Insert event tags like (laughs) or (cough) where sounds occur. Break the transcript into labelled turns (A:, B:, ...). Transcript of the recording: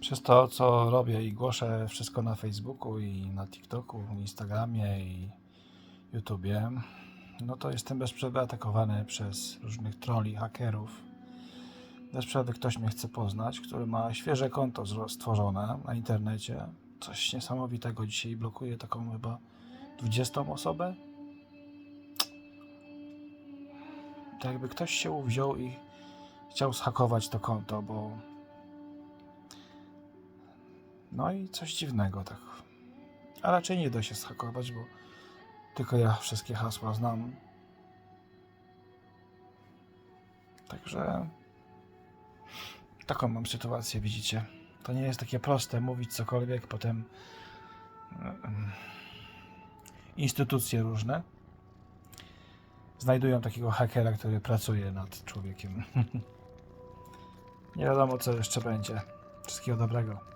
A: Przez to, co robię i głoszę wszystko na Facebooku i na TikToku, Instagramie i YouTubie, no to jestem bez przerwy atakowany przez różnych trolli, hakerów. Bez przerwy ktoś mnie chce poznać, który ma świeże konto stworzone na internecie. Coś niesamowitego dzisiaj blokuje taką chyba 20 osobę. Tak jakby ktoś się uwziął i chciał zhakować to konto, bo no i coś dziwnego tak. A raczej nie da się zhakować, bo tylko ja wszystkie hasła znam. Także taką mam sytuację, widzicie. To nie jest takie proste mówić cokolwiek, potem em, instytucje różne znajdują takiego hakera, który pracuje nad człowiekiem. (laughs) nie wiadomo, co jeszcze będzie. Wszystkiego dobrego.